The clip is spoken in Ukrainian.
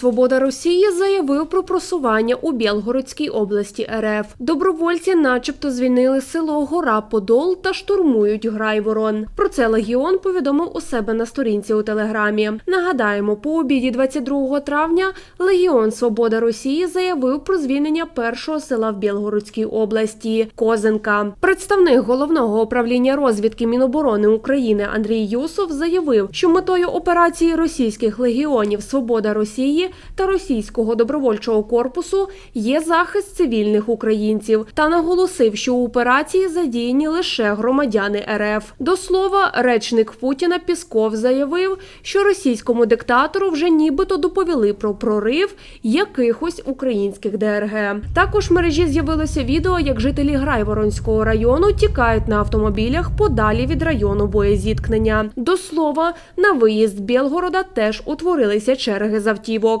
Свобода Росії заявив про просування у Білгородській області РФ. Добровольці, начебто, звільнили село Гора Подол та штурмують Грайворон. Про це Легіон повідомив у себе на сторінці у телеграмі. Нагадаємо, по обіді 22 травня Легіон Свобода Росії заявив про звільнення першого села в Білгородській області Козенка. Представник головного управління розвідки Міноборони України Андрій Юсов заявив, що метою операції російських легіонів Свобода Росії та російського добровольчого корпусу є захист цивільних українців та наголосив, що у операції задіяні лише громадяни РФ. До слова, речник Путіна Пісков заявив, що російському диктатору вже нібито доповіли про прорив якихось українських ДРГ. Також в мережі з'явилося відео, як жителі Грайворонського району тікають на автомобілях подалі від району боєзіткнення. До слова, на виїзд Білгорода теж утворилися черги з автівок.